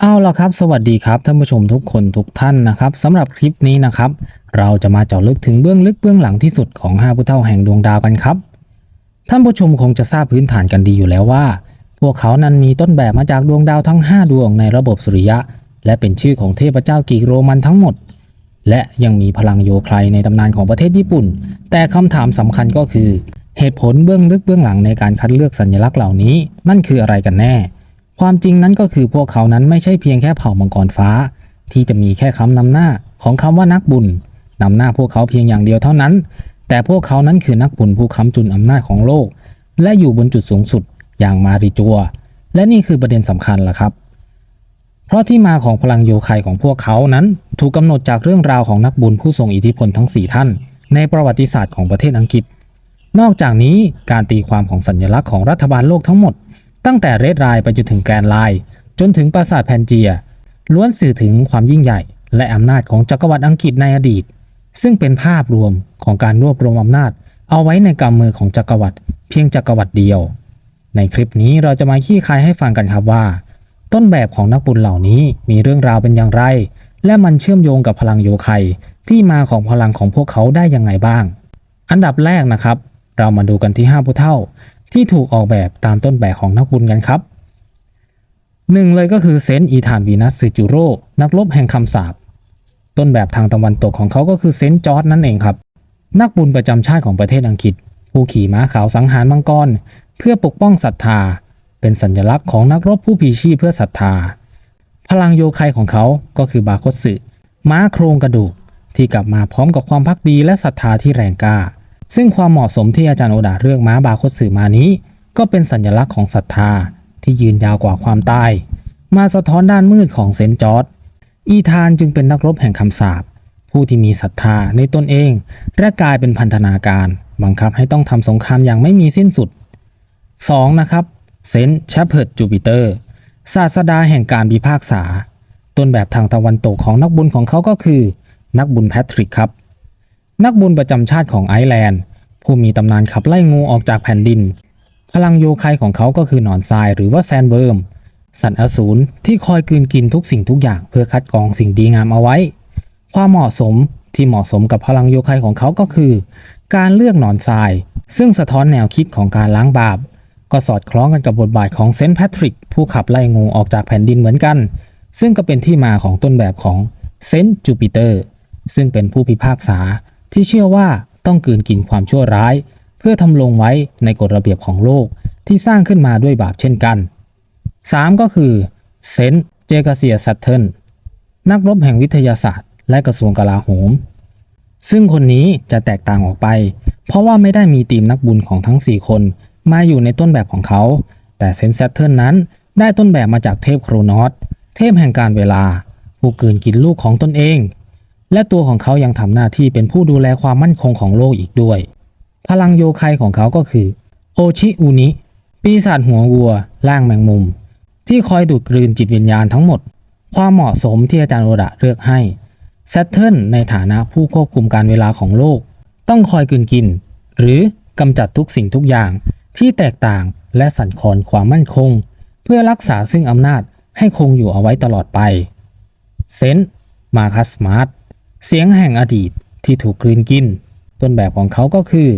เอาล่ะครับ สวัสดีครับท่านผู้ชมทุกคนทุกท่านนะครับสำหรับคลิปนี้นะครับ เราจะมาเจาะลึกถึงเบื้องลึกเบื้องหลังที่สุดของห้าผู้เฒ่าแห่งดวงดาวกันครับ ท่านผู้ชมคงจะทราบพื้นฐานกันดีอยู่แล้วว่า พวกเขานั้นมีต้นแบบมาจากดวงดาวทั้ง 5 ดวงในระบบสุริยะ และเป็นชื่อของเทพเจ้ากรีกโรมันทั้งหมด และยังมีพลังโยไคลในตำนานของประเทศญี่ปุ่น แต่คำถามสำคัญก็คือ เหตุผลเบื้องลึกเบื้องหลังในการคัดเลือกสัญลักษณ์เหล่านี้ นั่นคืออะไรกันแน่ ความจริงนั้นก็คือพวกเขานั้นไม่ใช่เพียงแค่เผ่ามังกรฟ้า ที่จะมีแค่คำนำหน้าของคำว่านักบุญนำหน้าพวกเขาเพียงอย่างเดียวเท่านั้น แต่พวกเขานั้นคือนักบุญผู้ค้ำจุนอำนาจของโลก และอยู่บนจุดสูงสุดอย่างมาริจัว และนี่คือประเด็นสำคัญล่ะครับ เพราะที่มาของพลังโยไคของพวกเขานั้นถูกกำหนดจากเรื่องราวของนักบุญผู้ทรงอิทธิพลทั้ง 4 ท่าน ในประวัติศาสตร์ของประเทศอังกฤษ นอกจากนี้การตีความของสัญลักษณ์ของรัฐบาลโลกทั้งหมด ตั้งแต่เรดไลน์ไปจนถึงแกนไลน์จนถึงปราสาทแพนเจีย ล้วนสื่อถึงความยิ่งใหญ่ และอำนาจของจักรวรรดิอังกฤษในอดีต ซึ่งเป็นภาพรวมของการรวบรวมอำนาจ เอาไว้ในกำมือของจักรวรรดิเพียงจักรวรรดิเดียว ในคลิปนี้เราจะมาขี้คายให้ฟังกันครับว่า ต้นแบบของนักบุญเหล่านี้มีเรื่องราวเป็นอย่างไร และมันเชื่อมโยงกับพลังโยไคที่มาของพลังของพวกเขาได้ยังไงบ้าง อันดับแรกนะครับ เรามาดูกันที่5ผู้เท่า ที่ถูกออกแบบตามต้นแบบของนักบุญกันครับหนึ่งเลยก็คือเซนต์อีธานวีนัสซิจูโรนักรบแห่งคำสาปต้นแบบทางตะวันตกของเขาก็คือเซนต์จอร์ดนั่นเองครับ นักบุญประจำชาติของประเทศอังกฤษ ผู้ขี่ม้าขาวสังหารมังกร เพื่อปกป้องศรัทธา เป็นสัญลักษณ์ของนักรบผู้พีชีพเพื่อศรัทธา พลังโยไคของเขาก็คือบาคสึม้าโครงกระดูกที่กลับมาพร้อมกับความพักดีและศรัทธาที่แรงกล้า ซึ่งความเหมาะสมที่อาจารย์โอดาเลือกม้าบาคตสึมานี้ ก็เป็นสัญลักษณ์ของศรัทธาที่ยืนยาวกว่าความตาย มาสะท้อนด้านมืดของเซนจอร์ดอีธานจึงเป็นนักรบแห่งคำสาปผู้ที่มีศรัทธาในตนเอง และกลายเป็นพันธนาการ บังคับให้ต้องทำสงครามอย่างไม่มีสิ้นสุด 2. นะครับเซนต์แชปเพิร์ดจูปิเตอร์ศาสดาแห่งการพิพากษา ต้นแบบทางตะวันตกของนักบุญของเขาก็คือ นักบุญแพทริกครับ นักบุญประจำชาติของไอร์แลนด์ ผู้มีตำนานขับไล่งูออกจากแผ่นดิน พลังโยไคของเขาก็คือหนอนทรายหรือว่าแซนเบิร์ม สัตว์อสูรที่คอยกืนกินทุกสิ่งทุกอย่างเพื่อคัดกรองสิ่งดีงามเอาไว้ ความเหมาะสมที่เหมาะสมกับพลังโยไคของเขาก็คือ การเลือกหนอนทราย ซึ่งสะท้อนแนวคิดของการล้างบาป ก็สอดคล้องกันกับบทบาทของเซนต์แพทริกผู้ขับไล่งูออกจากแผ่นดินเหมือนกัน ซึ่งก็เป็นที่มาของต้นแบบของเซนต์จูปิเตอร์ซึ่งเป็นผู้พิพากษา ที่เชื่อว่าต้องกลืนกินความชั่วร้าย เพื่อทำลงไว้ในกฎระเบียบของโลกที่สร้างขึ้นมาด้วยบาปเช่นกัน 3. ก็คือเซนเจกาเซียซัตเทิลนักรบแห่งวิทยาศาสตร์ และกระทรวงกลาโหม ซึ่งคนนี้จะแตกต่างออกไป เพราะว่าไม่ได้มีทีมนักบุญของทั้ง 4 คนมาอยู่ในต้นแบบของเขา แต่เซนต์ซัตเทิลนั้นได้ต้นแบบมาจากเทพโครนอสเทพแห่งการเวลา ผู้กลืนกินลูกของตนเอง และตัวของเขายังทำหน้าที่เป็นผู้ดูแลความมั่นคงของโลกอีกด้วย พลังโยไคของเขาก็คือ โอชิอุนิ ปีศาจหัววัว ล่างแมงมุม ที่คอยดูดกลืนจิตวิญญาณทั้งหมด ความเหมาะสมที่อาจารย์โอดะเลือกให้แซตเทิลในฐานะผู้ควบคุมการเวลาของโลก ต้องคอยกืนกิน หรือกำจัดทุกสิ่งทุกอย่างที่แตกต่างและสั่นคลอนความมั่นคง เพื่อรักษาซึ่งอำนาจให้คงอยู่เอาไว้ตลอดไปเซนต์มาคัสมาร์ต เสียงแห่งอดีตที่ถูกกลืนกิน ต้นแบบของเขาก็คือ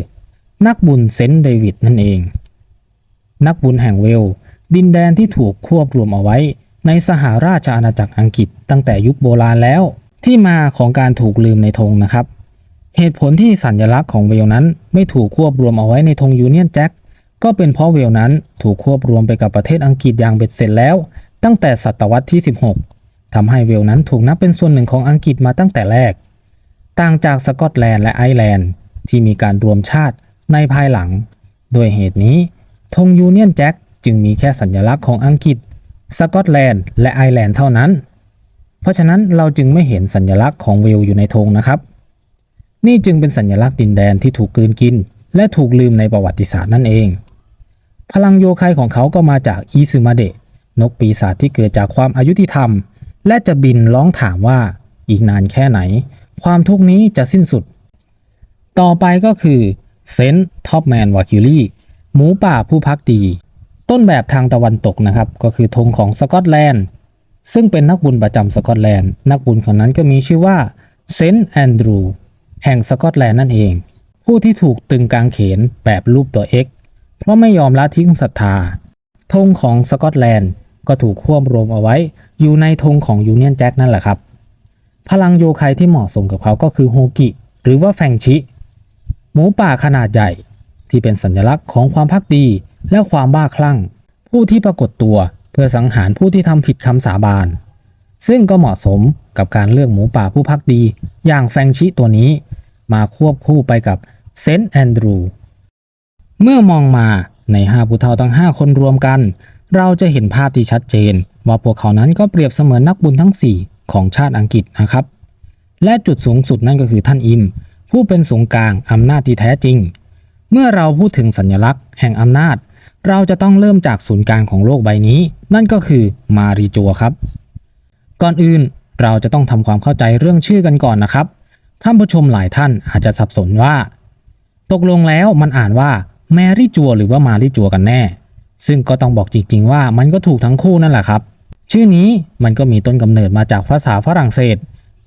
นักบุญเซนต์เดวิดนั่นเอง นักบุญแห่งเวล ดินแดนที่ถูกควบรวมเอาไว้ ในสหราชอาณาจักรอังกฤษตั้งแต่ยุคโบราณแล้ว ที่มาของการถูกลืมในธงนะครับ เหตุผลที่สัญลักษณ์ของเวลนั้นไม่ถูกควบรวมเอาไว้ในธงยูเนียนแจ็คก็เป็นเพราะเวลนั้นถูกควบรวมไปกับประเทศอังกฤษอย่างเบ็ดเสร็จแล้ว ตั้งแต่ศตวรรษที่ 16 ทำให้เวลนั้นถูกนับเป็นส่วนหนึ่งของอังกฤษมาตั้งแต่แรก ต่างจากสกอตแลนด์และไอร์แลนด์ ที่มีการรวมชาติในภายหลังด้วยเหตุนี้ธงยูเนียนแจ็คจึงมีแค่สัญลักษณ์ของอังกฤษ สกอตแลนด์ และไอร์แลนด์เท่านั้น เพราะฉะนั้นเราจึงไม่เห็นสัญลักษณ์ของเวลอยู่ในธงนะครับ นี่จึงเป็นสัญลักษณ์ดินแดนที่ถูกกลืนกิน และถูกลืมในประวัติศาสตร์นั่นเอง พลังโยไคของเขาก็มาจากอิซึมาเดะนกปีศาจที่เกิดจากความอายุติธรรม และจะบินร้องถามว่าอีกนานแค่ไหน ความทุกนี้จะสิ้นสุด ต่อไปก็คือเซนต์ท็อปแมนวาคิลี่หมูป่าผู้พักดี ต้นแบบทางตะวันตกนะครับ ก็คือธงของสกอตแลนด์ ซึ่งเป็นนักบุญประจำสกอตแลนด์ นักบุญคนนั้นก็มีชื่อว่าเซนต์แอนดรูแห่งสกอตแลนด์นั่นเอง ผู้ที่ถูกตึงกางเขนแบบรูปตัว X เพราะไม่ยอมละทิ้งศรัทธาธงของสกอตแลนด์ ก็ถูกควบรวมเอาไว้ อยู่ในธงของยูเนียนแจ็คนั่นแหละครับ พลังโยไคที่เหมาะสมกับเขาก็คือโฮกิ หรือว่าแฟงชิ หมูป่าขนาดใหญ่ ที่เป็นสัญลักษณ์ของความพักดี และความบ้าคลั่ง ผู้ที่ปรากฏตัวเพื่อสังหารผู้ที่ทำผิดคำสาบาน ซึ่งก็เหมาะสมกับการเลือกหมูป่าผู้พักดี อย่างแฟงชิตัวนี้ มาควบคู่ไปกับเซนต์แอนดรูเมื่อมองมาในห้าผู้เฒ่าทั้ง 5 คนรวมกัน เราจะเห็นภาพที่ชัดเจน ว่าพวกเขานั้นก็เปรียบเสมือนนักบุญทั้ง 4 ของชาติอังกฤษนะครับ และจุดสูงสุดนั่นก็คือท่านอิม ผู้เป็นศูนย์กลางอำนาจที่แท้จริง เมื่อเราพูดถึงสัญลักษณ์แห่งอำนาจ เราจะต้องเริ่มจากศูนย์กลางของโลกใบนี้ นั่นก็คือมารีจัวครับ ก่อนอื่นเราจะต้องทำความเข้าใจเรื่องชื่อกันก่อนนะครับท่านผู้ชมหลายท่านอาจจะสับสนว่า ตกลงแล้วมันอ่านว่าแมรี่จัวหรือว่ามารีจัวกันแน่ ซึ่งก็ต้องบอกจริงๆว่ามันก็ถูกทั้งคู่นั่นแหละครับ ชื่อนี้มันก็มีต้นกำเนิดมาจากภาษาฝรั่งเศส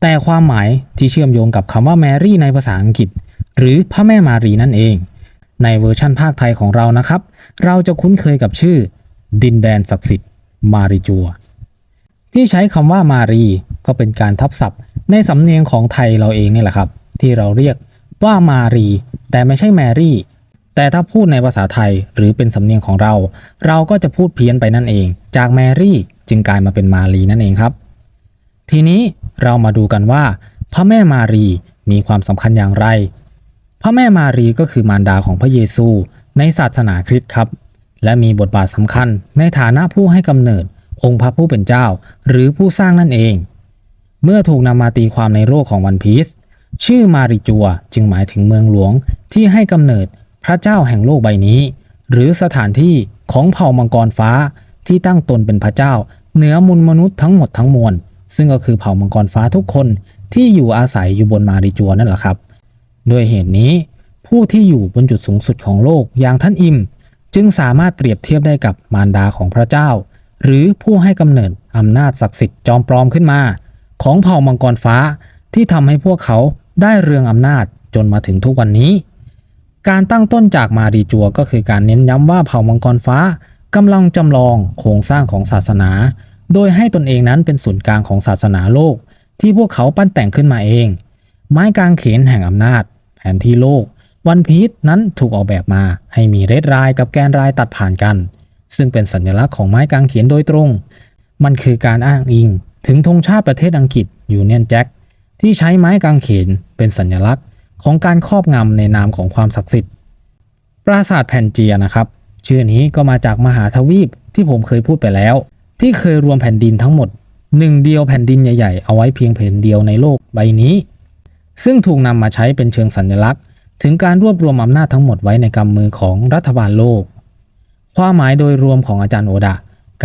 แต่ความหมายที่เชื่อมโยงกับคำว่าแมรี่ในภาษาอังกฤษ หรือพระแม่มารีนั่นเอง ในเวอร์ชั่นภาคไทยของเรานะครับ เราจะคุ้นเคยกับชื่อ ดินแดนศักดิ์สิทธิ์มารีจัว ที่ใช้คำว่ามารีก็เป็นการทับศัพท์ในสำเนียงของไทยเราเองนี่แหละครับ ที่เราเรียกว่ามารี แต่ไม่ใช่แมรี่ แต่ถ้าพูดในภาษาไทยหรือเป็นสำเนียงของเรา เราก็จะพูดเพี้ยนไปนั่นเอง จากแมรี่จึงกลายมาเป็นมารีนั่นเองครับ ทีนี้เรามาดูกันว่า พระแม่มารีมีความสำคัญอย่างไร พระแม่มารีก็คือมารดาของพระเยซู ในศาสนาคริสต์ครับ และมีบทบาทสำคัญในฐานะผู้ให้กำเนิด องค์พระผู้เป็นเจ้า หรือผู้สร้างนั่นเอง เมื่อถูกนำมาตีความในโลกของวันพีซชื่อมาริจัวจึงหมายถึงเมืองหลวงที่ให้กำเนิด พระเจ้าแห่งโลกใบนี้ หรือสถานที่ของเผ่ามังกรฟ้าที่ตั้งตนเป็นพระเจ้า เหนือมุลมนุษย์ทั้งหมดทั้งมวลซึ่งก็คือเผ่ามังกรฟ้าทุกคนที่อยู่อาศัยอยู่บนมาริจัวนั่นแหละครับ ด้วยเหตุนี้ ผู้ที่อยู่บนจุดสูงสุดของโลกอย่างท่านอิม จึงสามารถเปรียบเทียบได้กับมารดาของพระเจ้า หรือผู้ให้กำเนิดอำนาจศักดิ์สิทธิ์จอมปลอมขึ้นมา ของเผ่ามังกรฟ้าที่ทำให้พวกเขาได้เรืองอำนาจจนมาถึงทุกวันนี้ การตั้งต้นจากมารีจัวก็คือการเน้นย้ำว่าเผ่ามังกรฟ้ากำลังจำลองโครงสร้างของศาสนา โดยให้ตนเองนั้นเป็นศูนย์กลางของศาสนาโลก ที่พวกเขาปั้นแต่งขึ้นมาเอง ไม้กางเขนแห่งอำนาจ แผนที่โลก วันพีชนั้นถูกออกแบบมา ให้มีเรดรายกับแกนรายตัดผ่านกัน ซึ่งเป็นสัญลักษณ์ของไม้กางเขนโดยตรง มันคือการอ้างอิง ถึงธงชาติประเทศอังกฤษยูเนียนแจ็คที่ใช้ไม้กางเขนเป็นสัญลักษณ์ ของการครอบงำในนามของความศักดิ์สิทธิ์ ปราสาทแผ่นเจียนะครับ ชื่อนี้ก็มาจากมหาทวีปที่ผมเคยพูดไปแล้ว ที่เคยรวมแผ่นดินทั้งหมดหนึ่งเดียวแผ่นดินใหญ่ๆ เอาไว้เพียงแผ่นเดียวในโลกใบนี้ ซึ่งถูกนำมาใช้เป็นเชิงสัญลักษณ์ ถึงการรวบรวมอำนาจทั้งหมดไว้ในกำมือของรัฐบาลโลก ความหมายโดยรวมของอาจารย์โอดะ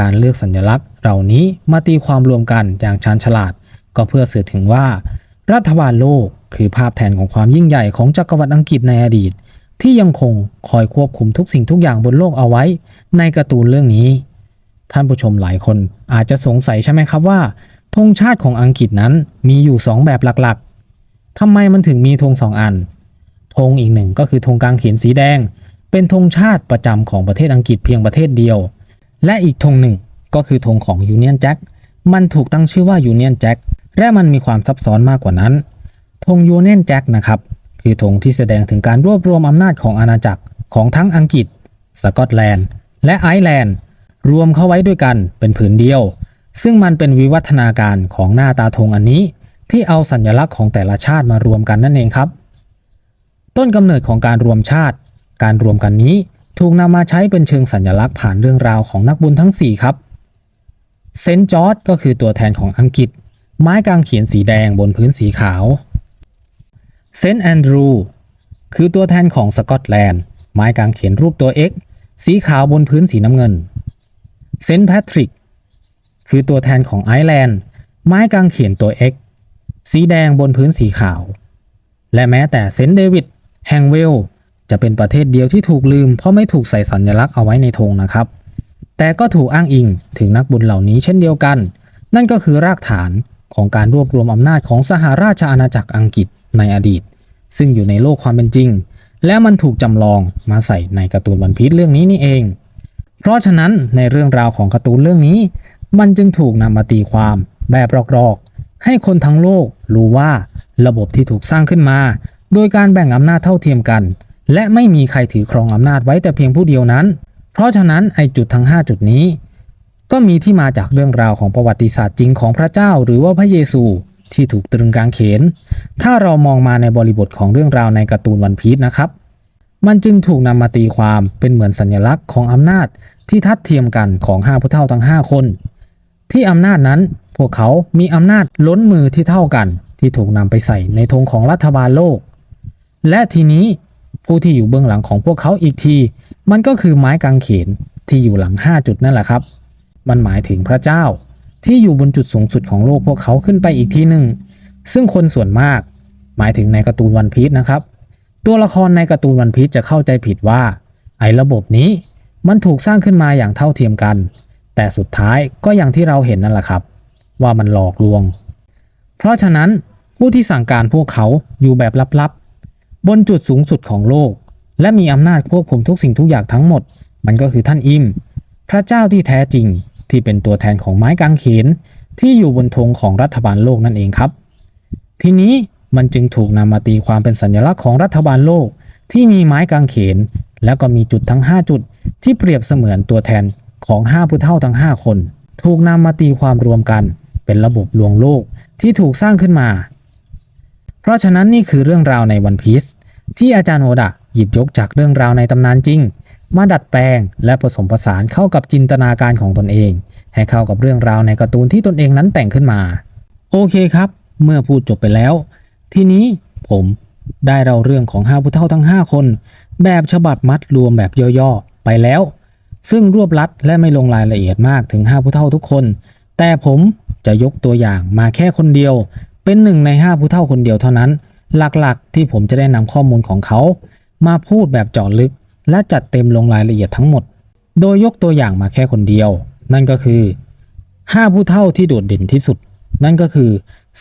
การเลือกสัญลักษณ์ เหล่านี้มาตีความรวมกันอย่างชาญฉลาด ก็เพื่อสื่อถึงว่า รัฐบาลโลกคือภาพแทนของความยิ่งใหญ่ของจักรวรรดิอังกฤษในอดีต ที่ยังคงคอยควบคุมทุกสิ่งทุกอย่างบนโลกเอาไว้ ในการ์ตูนเรื่องนี้ ท่านผู้ชมหลายคนอาจจะสงสัยใช่ไหมครับว่าธงชาติของอังกฤษนั้นมีอยู่สองแบบหลักๆทำไมมันถึงมีธงสองอันธงอีกหนึ่งก็คือธงกลางเขียนสีแดง เป็นธงชาติประจำของประเทศอังกฤษเพียงประเทศเดียว และอีกธงหนึ่งก็คือธงของยูเนียนแจ็คมันถูกตั้งชื่อว่ายูเนียนแจ็ค และมันมีความซับซ้อนมากกว่านั้นธงยูเนียนแจ็คนะครับ คือธงที่แสดงถึงการรวบรวมอำนาจของอาณาจักรของทั้งอังกฤษ สกอตแลนด์ และไอร์แลนด์ รวมเข้าไว้ด้วยกันเป็นผืนเดียว ซึ่งมันเป็นวิวัฒนาการของหน้าตาธงอันนี้ ที่เอาสัญลักษณ์ของแต่ละชาติมารวมกันนั่นเองครับ ต้นกำเนิดของการรวมชาติ การรวมกันนี้ถูกนำมาใช้เป็นเชิงสัญลักษณ์ผ่านเรื่องราวของนักบุญทั้ง 4 ครับเซนต์จอร์จก็คือตัวแทนของอังกฤษ ไม้กางเขียนสีแดงบนพื้นสีขาวเซนต์แอนดรูคือตัวแทนของสกอตแลนด์ ไม้กางเขียนรูปตัว X สีขาวบนพื้นสีน้ำเงิน เซนต์แพทริก คือตัวแทนของไอร์แลนด์ ไม้กางเขียนตัว X สีแดงบนพื้นสีขาว และแม้แต่เซนต์เดวิดแห่งเวล จะเป็นประเทศเดียวที่ถูกลืม เพราะไม่ถูกใส่สัญลักษณ์เอาไว้ในธงนะครับ แต่ก็ถูกอ้างอิงถึงนักบุญเหล่านี้เช่นเดียวกัน นั่นก็คือรากฐาน ของการรวบรวมอำนาจของสหราชอาณาจักรอังกฤษในอดีต ซึ่งอยู่ในโลกความเป็นจริง และมันถูกจำลองมาใส่ในการ์ตูนวันพีชเรื่องนี้นี่เอง เพราะฉะนั้นในเรื่องราวของการ์ตูนเรื่องนี้ มันจึงถูกนำมาตีความแบบรอกๆ ให้คนทั้งโลกรู้ว่าระบบที่ถูกสร้างขึ้นมา โดยการแบ่งอำนาจเท่าเทียมกัน และไม่มีใครถือครองอำนาจไว้แต่เพียงผู้เดียวนั้น เพราะฉะนั้นไอจุดทั้ง 5 จุดนี้ ก็มีที่มาจากเรื่องราวของประวัติศาสตร์จริงของพระเจ้า หรือว่าพระเยซูที่ถูกตรึงกางเขน ถ้าเรามองมาในบริบทของเรื่องราวในการ์ตูนวันพีชนะครับ มันจึงถูกนำมาตีความเป็นเหมือนสัญลักษณ์ของอำนาจที่ทัดเทียมกันของห้าผู้เฒ่าทั้ง 5 คน ที่อำนาจนั้นพวกเขามีอำนาจล้นมือที่เท่ากันที่ถูกนำไปใส่ในธงของรัฐบาลโลก และทีนี้ผู้ที่อยู่เบื้องหลังของพวกเขาอีกที มันก็คือไม้กางเขนที่อยู่หลัง 5 จุดนั่นแหละครับ มันหมายถึงพระเจ้า ที่อยู่บนจุดสูงสุดของโลกพวกเขาขึ้นไปอีกทีหนึ่ง ซึ่งคนส่วนมาก หมายถึงในการ์ตูนวันพีชนะครับ ตัวละครในการ์ตูนวันพีชจะเข้าใจผิดว่า ไอ้ระบบนี้มันถูกสร้างขึ้นมาอย่างเท่าเทียมกัน แต่สุดท้ายก็อย่างที่เราเห็นนั่นแหละครับ ว่ามันหลอกลวง เพราะฉะนั้นผู้ที่สั่งการพวกเขาอยู่แบบลับๆ บนจุดสูงสุดของโลก และมีอำนาจควบคุมทุกสิ่งทุกอย่างทั้งหมด มันก็คือท่านอิม พระเจ้าที่แท้จริง ที่เป็นตัวแทนของไม้กางเขนที่อยู่บนธงของรัฐบาลโลกนั่นเองครับ ทีนี้มันจึงถูกนำมาตีความเป็นสัญลักษณ์ของรัฐบาลโลกที่มีไม้กางเขน แล้วก็มีจุดทั้ง 5 จุด ที่เปรียบเสมือนตัวแทนของ 5 ผู้เฒ่าทั้ง 5 คน ถูกนำมาตีความรวมกัน เป็นระบบลวงโลกที่ถูกสร้างขึ้นมา เพราะฉะนั้นนี่คือเรื่องราวในวันพีซที่อาจารย์โอดะหยิบยกจากเรื่องราวในตำนานจริง มาดัดแปลง และผสมผสานเข้ากับจินตนาการของตนเอง ให้เข้ากับเรื่องราวในการ์ตูนที่ตนเองนั้นแต่งขึ้นมา โอเคครับ เมื่อพูดจบไปแล้ว ทีนี้ผมได้เล่าเรื่องของห้าผู้เฒ่าทั้ง 5 คน แบบฉบับมัดรวมแบบย่อๆไปแล้ว ซึ่งรวบลัดและไม่ลงรายละเอียดมากถึง5ผู้เฒ่าทุกคน แต่ผมจะยกตัวอย่างมาแค่คนเดียว เป็นหนึ่งใน5ผู้เฒ่าคนเดียวเท่านั้น หลักๆที่ผมจะได้นำข้อมูลของเขา มาพูดแบบเจาะลึก และจัดเต็มลงรายละเอียดทั้งหมด โดยยกตัวอย่างมาแค่คนเดียว นั่นก็คือ 5 ผู้เฒ่าที่โดดเด่นที่สุด นั่นก็คือ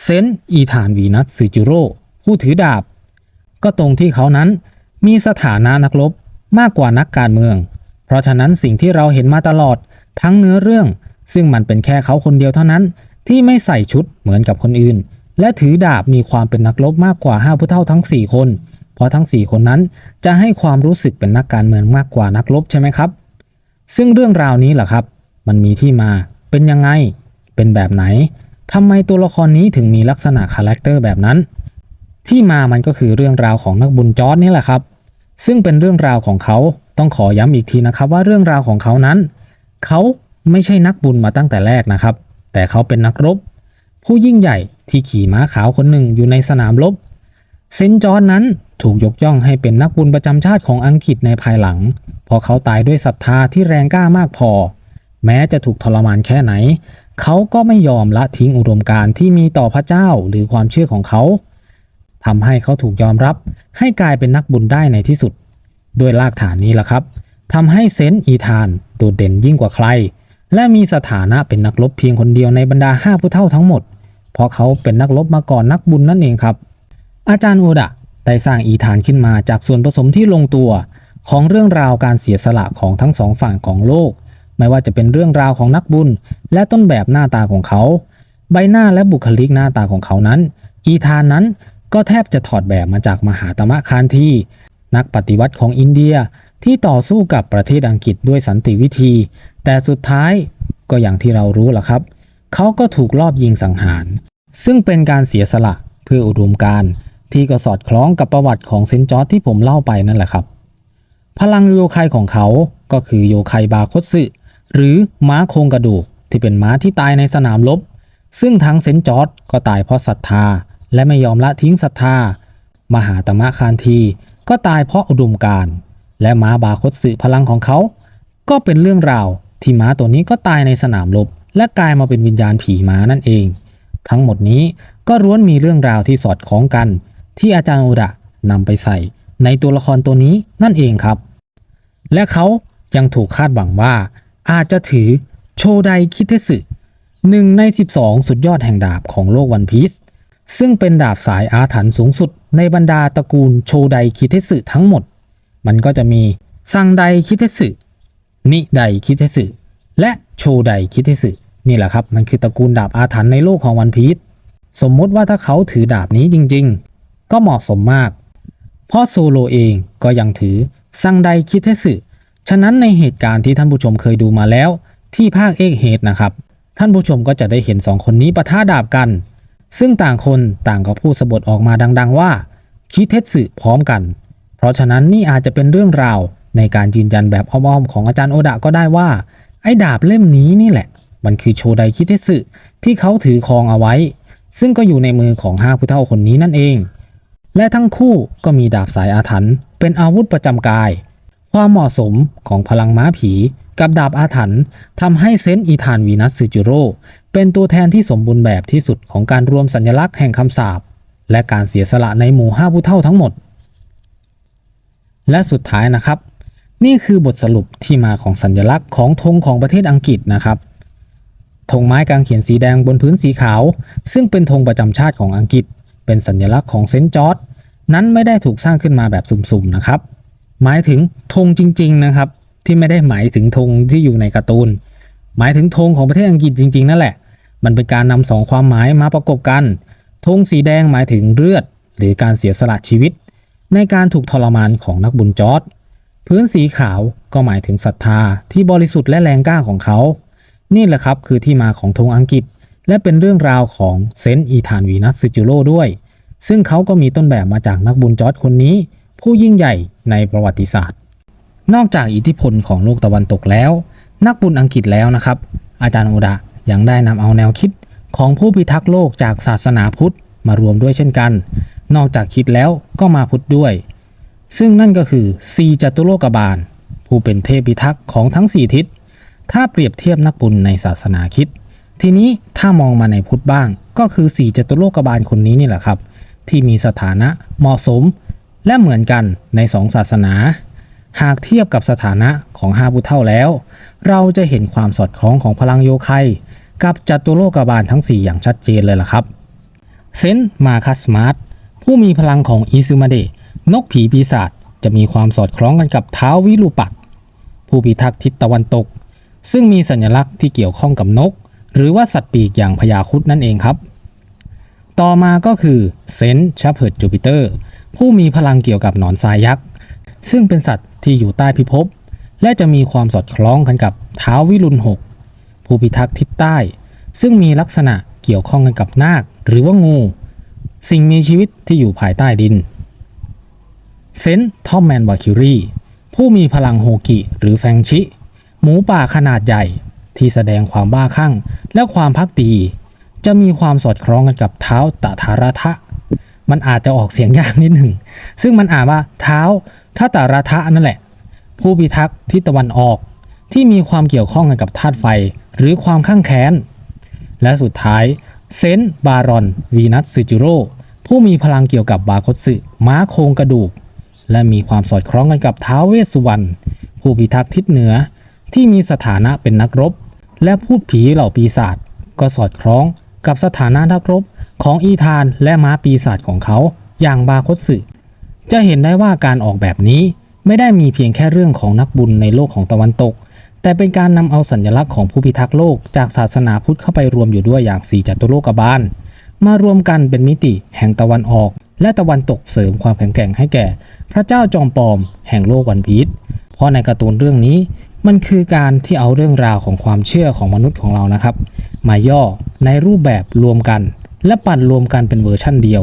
เซนต์อีธานวีนัสซูจิโร่ผู้ถือดาบ ก็ตรงที่เขานั้นมีสถานะนักรบมากกว่านักการเมือง เพราะฉะนั้นสิ่งที่เราเห็นมาตลอดทั้งเนื้อเรื่อง ซึ่งมันเป็นแค่เขาคนเดียวเท่านั้น ที่ไม่ใส่ชุดเหมือนกับคนอื่น และถือดาบมีความเป็นนักรบมากกว่าห้าผู้เฒ่าทั้ง 4 คน เพราะทั้ง 4 คนนั้นจะให้ความรู้สึกเป็นนักการเมืองมากกว่านักรบใช่ไหมครับ ซึ่งเรื่องราวนี้แหละครับ มันมีที่มาเป็นยังไง เป็นแบบไหนทำไมตัวละครนี้ถึงมีลักษณะคาแรคเตอร์แบบนั้น ที่มามันก็คือเรื่องราวของนักบุญจอร์ดนี่แหละครับ ซึ่งเป็นเรื่องราวของเขาต้องขอย้ำอีกทีนะครับว่าเรื่องราวของเขานั้น เขาไม่ใช่นักบุญมาตั้งแต่แรกนะครับ แต่เขาเป็นนักรบ ผู้ยิ่งใหญ่ที่ขี่ม้าขาวคนหนึ่งอยู่ในสนามรบ เซนจอร์ดนั้นถูกยกย่องให้เป็นนักบุญประจำชาติของอังกฤษในภายหลัง เพราะเขาตายด้วยศรัทธาที่แรงกล้ามากพอ แม้จะถูกทรมานแค่ไหน เขาก็ไม่ยอมละทิ้งอุดมการณ์ที่มีต่อพระเจ้าหรือความเชื่อของเขาทำให้เขาถูกยอมรับให้กลายเป็นนักบุญได้ในที่สุด ด้วยรากฐานนี้แหละครับทำให้เซนต์อีธานโดดเด่นยิ่งกว่าใคร และมีสถานะเป็นนักรบเพียงคนเดียวในบรรดาห้าผู้เฒ่าทั้งหมด เพราะเขาเป็นนักรบมาก่อนนักบุญนั่นเองครับ อาจารย์โอดะได้สร้างอีธานขึ้นมาจากส่วนผสมที่ลงตัว ของเรื่องราวการเสียสละของทั้งสองฝั่งของโลก ไม่ว่าจะเป็นเรื่องราวของนักบุญ และต้นแบบหน้าตาของเขา ใบหน้าและบุคลิกหน้าตาของเขานั้น อีธานนั้นก็แทบจะถอดแบบมาจากมหาตมะคานทีนักปฏิวัติของอินเดียที่ต่อสู้กับประเทศอังกฤษด้วยสันติวิธี แต่สุดท้ายก็อย่างที่เรารู้ล่ะครับ เขาก็ถูกลอบยิงสังหาร ซึ่งเป็นการเสียสละเพื่ออุดมการ ที่ก็สอดคล้องกับประวัติของเซนจอร์ที่ผมเล่าไปนั่นแหละครับ พลังโยไคของเขาก็คือโยไคบาคตสึหรือม้าโครงกระดูกที่เป็นม้าที่ตายในสนามรบซึ่งทั้งเซนจอร์จก็ตายเพราะศรัทธา และไม่ยอมละทิ้งศรัทธา มหาตมะคานทีก็ตายเพราะอุดมการและม้าบาคตสึพลังของเขา ก็เป็นเรื่องราวที่ม้าตัวนี้ก็ตายในสนามรบและกลายมาเป็นวิญญาณผีม้านั่นเอง ทั้งหมดนี้ก็ล้วนมีเรื่องราวที่สอดคล้องกัน ที่อาจารย์โอดะนำไปใส่ในตัวละครตัวนี้นั่นเองครับ และเขายังถูกคาดหวังว่า อาจจะถือโชไดคิเทสึหนึ่งใน 12 สุดยอดแห่งดาบของโลกวันพีซซึ่งเป็นดาบสายอาถรรพ์สูงสุดในบรรดาตระกูลโชไดคิเทสึทั้งหมด มันก็จะมีซังไดคิเทสึนิไดคิเทสึและโชไดคิเทสึนี่แหละครับ มันคือตระกูลดาบอาถรรพ์ในโลกของวันพีซสมมติว่าถ้าเขาถือดาบนี้จริง ก็เหมาะสมมาก เพราะโซโลเองก็ยังถือซังไดคิเทสึฉะนั้นในเหตุการณ์ที่ท่านผู้ชมเคยดูมาแล้ว ที่ภาคเอกเฮดนะครับ ท่านผู้ชมก็จะได้เห็นสองคนนี้ปะทะดาบกัน ซึ่งต่างคนต่างก็พูดสะบดออกมาดัง ๆ ว่าคิเทสึพร้อมกัน เพราะฉะนั้นนี่อาจจะเป็นเรื่องราวในการยืนยันแบบอ้อมๆของอาจารย์โอดะก็ได้ว่า ไอ้ดาบเล่มนี้นี่แหละ มันคือโชไดคิเทสึที่เขาถือครองเอาไว้ ซึ่งก็อยู่ในมือของห้าผู้เฒ่าคนนี้นั่นเอง และทั้งคู่ก็มีดาบสายอาถรรพ์เป็นอาวุธประจำกาย ความเหมาะสมของพลังม้าผี กับดาบอาถรรพ์ทำให้เซนต์อีธานวีนัสซูจิโร่เป็นตัวแทนที่สมบูรณ์แบบที่สุดของการรวมสัญลักษณ์แห่งคำสาปและการเสียสละในหมู่ห้าผู้เท่าทั้งหมด และสุดท้ายนะครับ นี่คือบทสรุปที่มาของสัญลักษณ์ของธงของประเทศอังกฤษนะครับธงไม้กางเขนสีแดงบนพื้นสีขาว ซึ่งเป็นธงประจำชาติของอังกฤษ เป็นสัญลักษณ์ของเซนต์จอร์จนั้นไม่ได้ถูกสร้างขึ้นมาแบบสุ่มๆนะครับ หมายถึงธงจริง ๆ นะครับ ที่ไม่ได้หมายถึงธงที่อยู่ในการ์ตูน หมายถึงธงของประเทศอังกฤษจริง ๆ นั่นแหละ มันเป็นการนำสองความหมายมาประกบกันธงสีแดงหมายถึงเลือด หรือการเสียสละชีวิต ในการถูกทรมานของนักบุญจอร์ดพื้นสีขาวก็หมายถึงศรัทธาที่บริสุทธิ์และแรงกล้าของเขา นี่แหละครับคือที่มาของธงอังกฤษ และเป็นเรื่องราวของเซนต์อีธานวีนัสซิจูโร่ด้วย ซึ่งเขาก็มีต้นแบบมาจากนักบุญจอร์ดคนนี้ ผู้ยิ่งใหญ่ในประวัติศาสตร์ นอกจากอิทธิพลของโลกตะวันตกแล้ว นักบุญอังกฤษแล้วนะครับ อาจารย์โอดะยังได้นำเอาแนวคิดของผู้พิทักษ์โลกจากศาสนาพุทธมารวมด้วยเช่นกัน นอกจากคิดแล้วก็มาพุทธด้วย ซึ่งนั่นก็คือซีจัตุโลกบาล ผู้เป็นเทพพิทักษ์ของทั้งสี่ทิศ ถ้าเปรียบเทียบนักบุญในศาสนาคิด ทีนี้ถ้ามองมาในพุทธบ้าง ก็คือสี่จตุโลกบาลคนนี้นี่แหละครับ ที่มีสถานะเหมาะสม และเหมือนกันในสองศาสนา หากเทียบกับสถานะของห้าผู้เท่าแล้ว เราจะเห็นความสอดคล้องของพลังโยไคกับจัตุโลกบาลทั้ง 4 อย่างชัดเจนเลยล่ะครับ เซนมาคัสมาร์ตผู้มีพลังของอิซึมาเดะนกผีปีศาจจะมีความสอดคล้องกันกับเท้าวิรูปักษ์ผู้พิทักษ์ทิศตะวันตก ซึ่งมีสัญลักษณ์ที่เกี่ยวข้องกับนก หรือว่าสัตว์ปีกอย่างพญาคุดนั่นเองครับ ต่อมาก็คือเซนต์ชาเพิร์ดจูปิเตอร์ผู้มีพลังเกี่ยวกับหนอนทรายยักษ์ ซึ่งเป็นสัตว์ที่อยู่ใต้พิภพ และจะมีความสอดคล้องกันกับเท้าวิรุณหกผู้พิทักษ์ทิศใต้ ซึ่งมีลักษณะเกี่ยวข้องกันกับนาค หรือว่างู สิ่งมีชีวิตที่อยู่ภายใต้ดินเซนต์ทอมแมนวาคิรีผู้มีพลังโฮกิหรือแฟงชิ หมูป่าขนาดใหญ่ ที่แสดงความบ้าคลั่งและความพักดี จะมีความสอดคล้องกันกับเท้าตถาราทะ มันอาจจะออกเสียงยากนิดหนึ่ง ซึ่งมันอ่านว่าเท้าทัตตาราทะนั่นแหละ ผู้พิทักษ์ทิศตะวันออก ที่มีความเกี่ยวข้องกันกับธาตุไฟหรือความข้างแค้น และสุดท้ายเซนบารอน วีนัสซิจูโร่ผู้มีพลังเกี่ยวกับบาคตสึม้าโครงกระดูก และมีความสอดคล้องกันกับท้าวเวสสุวรรณผู้พิทักษ์ทิศเหนือที่มีสถานะเป็นนักรบ และพูดผีเหล่าปีศาจก็สอดคล้องกับสถานะนักรบของอีธานและม้าปีศาจของเขาอย่างบาคตสึจะเห็นได้ว่าการออกแบบนี้ไม่ได้มีเพียงแค่เรื่องของนักบุญในโลกของตะวันตก แต่เป็นการนำเอาสัญลักษณ์ของผู้พิทักษ์โลกจากศาสนาพุทธเข้าไปรวมอยู่ด้วยอย่างสีจัตุโลกบาล มารวมกันเป็นมิติแห่งตะวันออก และตะวันตกเสริมความแข็งแกร่งให้แก่ พระเจ้าจอมปลอมแห่งโลกวันพีชเพราะในการ์ตูนเรื่องนี้ มันคือการที่เอาเรื่องราวของความเชื่อของมนุษย์ของเรานะครับ มาย่อในรูปแบบรวมกัน และปั่นรวมกันเป็นเวอร์ชั่นเดียว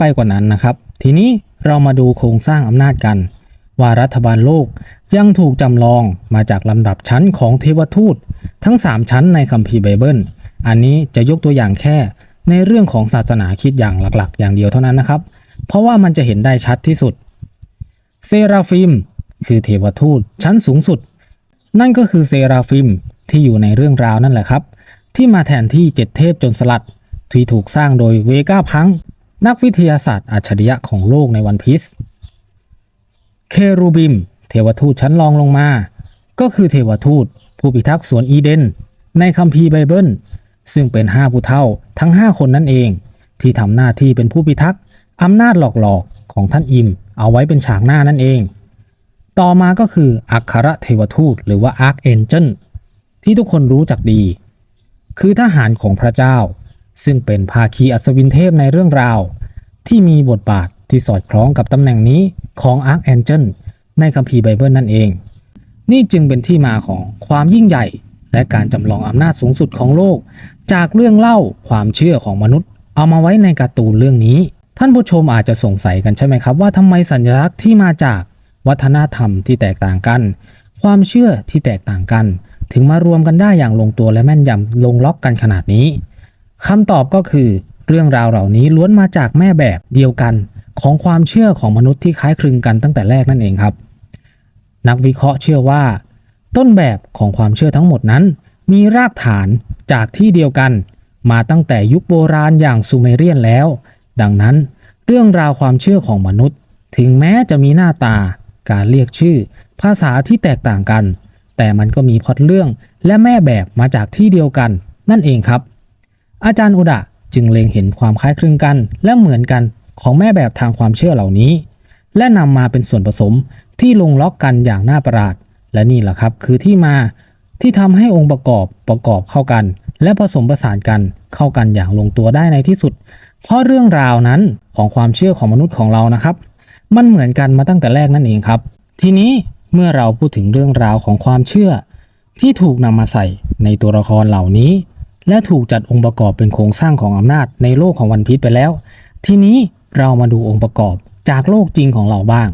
ไปกว่านั้นนะครับ ทีนี้เรามาดูโครงสร้างอำนาจกัน ว่ารัฐบาลโลกยังถูกจำลองมาจากลำดับชั้นของเทวทูต ทั้ง 3 ชั้นในคัมภีร์ไบเบิล อันนี้จะยกตัวอย่างแค่ในเรื่องของศาสนาคิดอย่างหลักๆ อย่างเดียวเท่านั้นนะครับ เพราะว่ามันจะเห็นได้ชัดที่สุด เซราฟิม คือเทวทูตชั้นสูงสุด นั่นก็คือเซราฟิมที่อยู่ในเรื่องราวนั่นแหละครับ ที่มาแทนที่เจ็ดเทพจนสลัดที่ถูกสร้างโดยเวก้าพัง นักวิทยาศาสตร์อัจฉริยะของโลกในวันพีซเครูบิม เทวทูตชั้นรองลงมา ก็คือเทวทูต ผู้พิทักษ์สวนอีเดน ในคัมภีร์ไบเบิล ซึ่งเป็นห้าผู้เท่าทั้ง 5 คนนั่นเอง ที่ทำหน้าที่เป็นผู้พิทักษ์อำนาจหลอกๆของท่านอิม เอาไว้เป็นฉากหน้านั่นเอง ต่อมาก็คืออัครเทวทูตหรือว่าอาร์คเอนเจลที่ทุกคนรู้จักดี คือทหารของพระเจ้า ซึ่งเป็นภาคีอัศวินเทพในเรื่องราว ที่มีบทบาทที่สอดคล้องกับตำแหน่งนี้ของอาร์คแอนเจลในคัมภีร์ไบเบิลนั่นเอง นี่จึงเป็นที่มาของความยิ่งใหญ่ และการจำลองอำนาจสูงสุดของโลก จากเรื่องเล่าความเชื่อของมนุษย์ เอามาไว้ในการ์ตูนเรื่องนี้ ท่านผู้ชมอาจจะสงสัยกันใช่ไหมครับ ว่าทำไมสัญลักษณ์ที่มาจากวัฒนธรรมที่แตกต่างกัน ความเชื่อที่แตกต่างกัน ถึงมารวมกันได้อย่างลงตัวและแม่นยำลงล็อกกันขนาดนี้ คำตอบก็คือ เรื่องราวเหล่านี้ล้วนมาจากแม่แบบเดียวกันของความเชื่อของมนุษย์ที่คล้ายคลึงกันตั้งแต่แรกนั่นเองครับ นักวิเคราะห์เชื่อว่า ต้นแบบของความเชื่อทั้งหมดนั้น มีรากฐานจากที่เดียวกัน มาตั้งแต่ยุคโบราณอย่างซูเมเรียนแล้ว ดังนั้น เรื่องราวความเชื่อของมนุษย์ ถึงแม้จะมีหน้าตา การเรียกชื่อ ภาษาที่แตกต่างกัน แต่มันก็มีพอตเรื่องและแม่แบบมาจากที่เดียวกัน นั่นเองครับ อาจารย์อุดะจึงเล็งเห็นความคล้ายคลึงกัน และเหมือนกันของแม่แบบทางความเชื่อเหล่านี้ และนำมาเป็นส่วนผสมที่ลงล็อกกันอย่างน่าประหลาด และนี่แหละครับคือที่มาที่ทำให้องค์ประกอบประกอบเข้ากัน และผสมผสานกันเข้ากันอย่างลงตัวได้ในที่สุด เพราะเรื่องราวนั้นของความเชื่อของมนุษย์ของเรานะครับ มันเหมือนกันมาตั้งแต่แรกนั่นเองครับ ทีนี้เมื่อเราพูดถึงเรื่องราวของความเชื่อ ที่ถูกนำมาใส่ในตัวละครเหล่านี้ และถูกจัดองค์ประกอบเป็นโครงสร้างของอำนาจในโลกของวันพีชไปแล้ว ทีนี้เรามาดูองค์ประกอบจากโลกจริงของเราบ้าง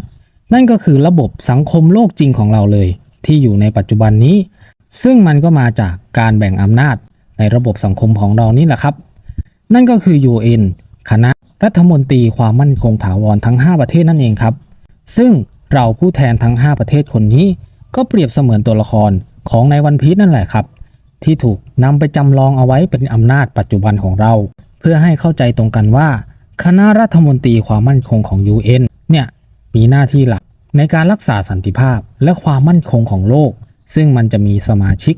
นั่นก็คือระบบสังคมโลกจริงของเราเลย ที่อยู่ในปัจจุบันนี้ ซึ่งมันก็มาจากการแบ่งอำนาจในระบบสังคมของเรานี่แหละครับ นั่นก็คือ UN คณะรัฐมนตรีความมั่นคงถาวรทั้ง 5 ประเทศนั่นเองครับ ซึ่งเราผู้แทนทั้ง 5 ประเทศคนนี้ ก็เปรียบเสมือนตัวละครของในวันพีชนั่นแหละครับ ที่ถูกนำไปจำลองเอาไว้เป็นอำนาจปัจจุบันของเรา เพื่อให้เข้าใจตรงกันว่า คณะรัฐมนตรีความมั่นคงของ UN เนี่ยมีหน้าที่หลักในการรักษาสันติภาพและความมั่นคงของโลก ซึ่งมันจะมีสมาชิก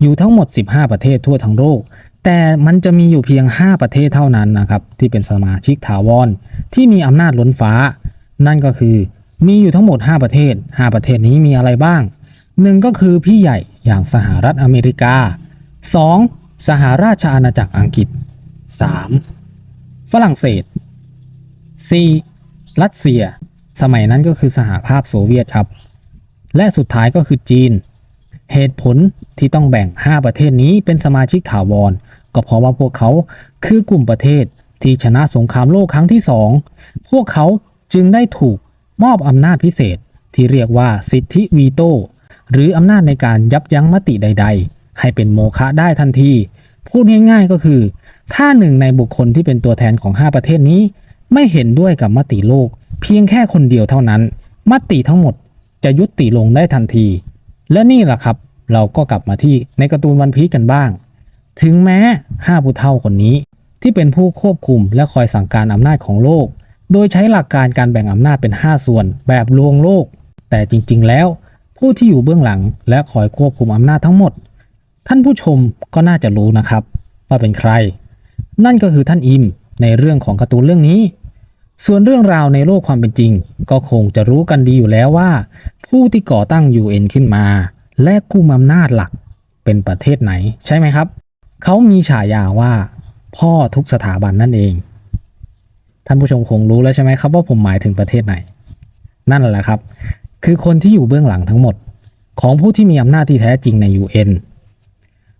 อยู่ทั้งหมด 15 ประเทศทั่วทั้งโลก แต่มันจะมีอยู่เพียง 5 ประเทศเท่านั้นนะครับที่เป็นสมาชิกถาวร ที่มีอำนาจล้นฟ้า นั่นก็คือมีอยู่ทั้งหมด 5 ประเทศ 5 ประเทศนี้มีอะไรบ้าง หนึ่งก็คือพี่ใหญ่อย่างสหรัฐอเมริกา 2. สหราชอาณาจักรอังกฤษ 3. ฝรั่งเศส 4. รัสเซีย สมัยนั้นก็คือสหภาพโซเวียตครับ และสุดท้ายก็คือจีน เหตุผลที่ต้องแบ่ง 5 ประเทศนี้เป็นสมาชิกถาวร ก็เพราะว่าพวกเขาคือกลุ่มประเทศที่ชนะสงครามโลกครั้งที่ 2 พวกเขาจึงได้ถูกมอบอำนาจพิเศษที่เรียกว่าสิทธิวีโต้ หรืออำนาจในการยับยั้งมติใด ๆ ให้เป็นโมฆะได้ทันที พูดง่ายๆก็คือ ถ้าหนึ่งในบุคคลที่เป็นตัวแทนของ 5 ประเทศนี้ ไม่เห็นด้วยกับมติโลก เพียงแค่คนเดียวเท่านั้น มติทั้งหมดจะยุติลงได้ทันที และนี่แหละครับ เราก็กลับมาที่ในการ์ตูนวันพีกันบ้าง ถึงแม้ห้าผู้เฒ่าคนนี้ ที่เป็นผู้ควบคุมและคอยสั่งการอำนาจของโลก โดยใช้หลักการการแบ่งอำนาจเป็น 5 ส่วนแบบลวงโลก แต่จริงๆแล้ว ผู้ที่อยู่เบื้องหลัง และคอยควบคุมอำนาจทั้งหมด ท่านผู้ชมก็น่าจะรู้นะครับว่าเป็นใคร นั่นก็คือท่านอิมในเรื่องของการ์ตูนเรื่องนี้ ส่วนเรื่องราวในโลกความเป็นจริง ก็คงจะรู้กันดีอยู่แล้วว่า ผู้ที่ก่อตั้ง UN ขึ้นมา และกุมอำนาจหลักเป็นประเทศไหนใช่ไหมครับ เขามีฉายาว่า พ่อทุกสถาบันนั่นเอง ท่านผู้ชมคงรู้แล้วใช่ไหมครับว่าผมหมายถึงประเทศไหน นั่นแหละครับ คือคนที่อยู่เบื้องหลังทั้งหมด ของผู้ที่มีอำนาจที่แท้จริงใน UN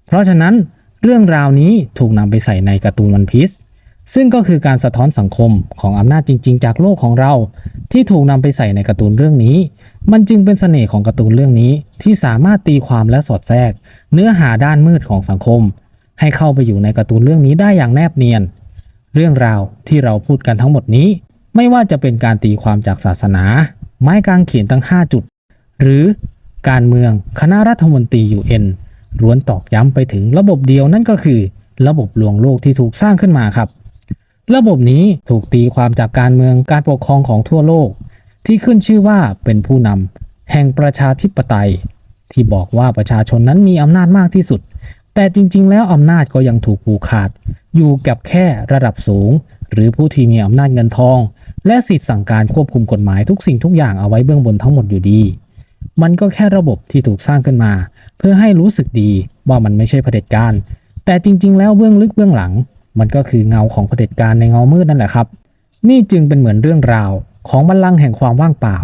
เพราะฉะนั้นเรื่องราวนี้ถูกนำไปใส่ในการ์ตูนวันพีซซึ่งก็คือการสะท้อนสังคมของอำนาจจริง ๆ จากโลกของเรา ที่ถูกนำไปใส่ในการ์ตูนเรื่องนี้ มันจึงเป็นเสน่ห์ของการ์ตูนเรื่องนี้ที่สามารถตีความและสอดแทรก เนื้อหาด้านมืดของสังคม ให้เข้าไปอยู่ในการ์ตูนเรื่องนี้ได้อย่างแนบเนียน เรื่องราวที่เราพูดกันทั้งหมดนี้ ไม่ว่าจะเป็นการตีความจากศาสนา ไม้กางเขนทั้ง 5 จุด หรือการเมืองคณะรัฐมนตรี UN ล้วนตอกย้ำไปถึงระบบเดียวนั่นก็คือ ระบบลวงโลกที่ถูกสร้างขึ้นมาครับ ระบบนี้ถูกตีความจากการเมืองการปกครองของทั่วโลก ที่ขึ้นชื่อว่าเป็นผู้นำแห่งประชาธิปไตย ที่บอกว่าประชาชนนั้นมีอำนาจมากที่สุด แต่จริง ๆ แล้วอำนาจก็ยังถูกผูกขาด อยู่กับแค่ระดับสูง หรือผู้ที่มีอำนาจเงินทอง และสิทธิสั่งการควบคุมกฎหมายทุกสิ่งทุกอย่างเอาไว้เบื้องบนทั้งหมดอยู่ดี มันก็แค่ระบบที่ถูกสร้างขึ้นมา เพื่อให้รู้สึกดีว่ามันไม่ใช่เผด็จการ แต่จริง ๆ แล้วเบื้องลึกเบื้องหลัง มันก็คือเงาของเผด็จการในเงามืดนั่นแหละครับ นี่จึงเป็นเหมือนเรื่องราวของบัลลังก์แห่งความว่างเปล่า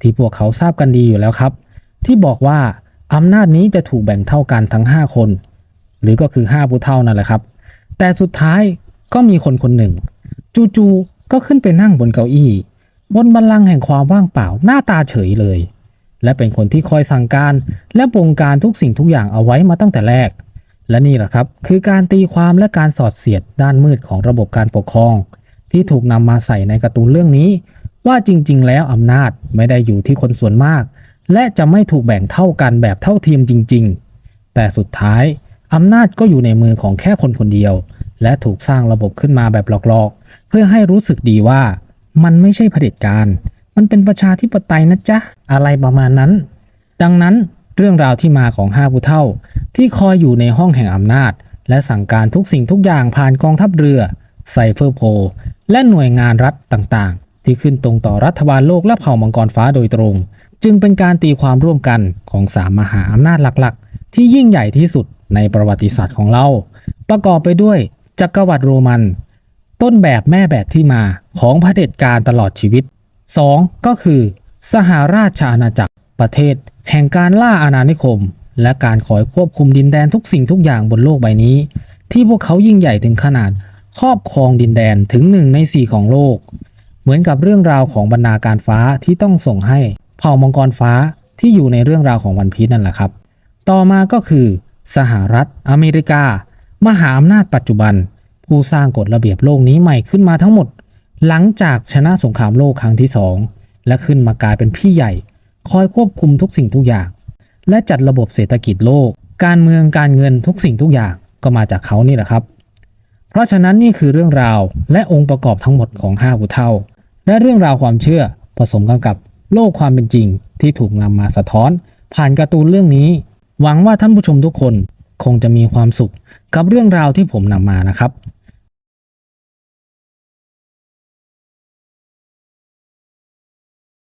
ที่พวกเขาทราบกันดีอยู่แล้วครับ ที่บอกว่าอำนาจนี้จะถูกแบ่งเท่ากันทั้ง 5 คน หรือก็คือ5ผู้เท่านั่นแหละครับ แต่สุดท้ายก็มีคนคนหนึ่ง จู่ๆก็ขึ้นไปนั่งบนเก้าอี้ บนบัลลังก์แห่งความว่างเปล่าหน้าตาเฉยเลย และเป็นคนที่คอยสั่งการ และบงการทุกสิ่งทุกอย่างเอาไว้มาตั้งแต่แรก และนี่แหละครับ คือการตีความและการสอดเสียดด้านมืดของระบบการปกครอง ที่ถูกนำมาใส่ในการ์ตูนเรื่องนี้ ว่าจริง ๆ แล้วอำนาจไม่ได้อยู่ที่คนส่วนมาก และจะไม่ถูกแบ่งเท่ากันแบบเท่าเทียมจริง ๆ แต่สุดท้าย อำนาจก็อยู่ในมือของแค่คนคนเดียว และถูกสร้างระบบขึ้นมาแบบหลอกๆ เพื่อให้รู้สึกดีว่ามันไม่ใช่เผด็จการ มันเป็นประชาธิปไตยนะจ๊ะ อะไรประมาณนั้น ดังนั้นเรื่องราวที่มาของห้าผู้เท่า ที่คอยอยู่ในห้องแห่งอำนาจ และสั่งการทุกสิ่งทุกอย่างผ่านกองทัพเรือไซเฟอร์โพและหน่วยงานรัฐต่างๆ ที่ขึ้นตรงต่อรัฐบาลโลกและเผ่ามังกรฟ้าโดยตรง จึงเป็นการตีความร่วมกันของสามมหาอำนาจหลักๆ ที่ยิ่งใหญ่ที่สุด ในประวัติศาสตร์ของเรา ประกอบไปด้วยจักรวรรดิโรมัน ต้นแบบแม่แบบที่มาของเผด็จการตลอดชีวิต 2. ก็คือ สหราชอาณาจักรประเทศ แห่งการล่าอาณานิคม และการคอยควบคุมดินแดนทุกสิ่งทุกอย่างบนโลกใบนี้ ที่พวกเขายิ่งใหญ่ถึงขนาดครอบครองดินแดนถึงหนึ่งในสี่ของโลก เหมือนกับเรื่องราวของบรรณาการฟ้าที่ต้องส่งให้เผ่ามังกรฟ้าที่อยู่ในเรื่องราวของวันพีชนั่นแหละครับ ต่อมาก็คือ สหรัฐ อเมริกา มหาอำนาจปัจจุบัน ผู้สร้างกฎระเบียบโลกนี้ใหม่ขึ้นมาทั้งหมด หลังจากชนะสงครามโลกครั้งที่สองและขึ้นมากลายเป็นพี่ใหญ่ คอยควบคุมทุกสิ่งทุกอย่าง และจัดระบบเศรษฐกิจโลก การเมืองการเงินทุกสิ่งทุกอย่างก็มาจากเขานี่แหละครับ เพราะฉะนั้นนี่คือเรื่องราวและองค์ประกอบทั้งหมดของห้าผู้เท่า และเรื่องราวความเชื่อผสมกันกับโลกความเป็นจริงที่ถูกนำมาสะท้อน ผ่านการ์ตูนเรื่องนี้ หวังว่าท่านผู้ชมทุกคนคงจะมีความสุขกับเรื่องราวที่ผมนำมานะครับ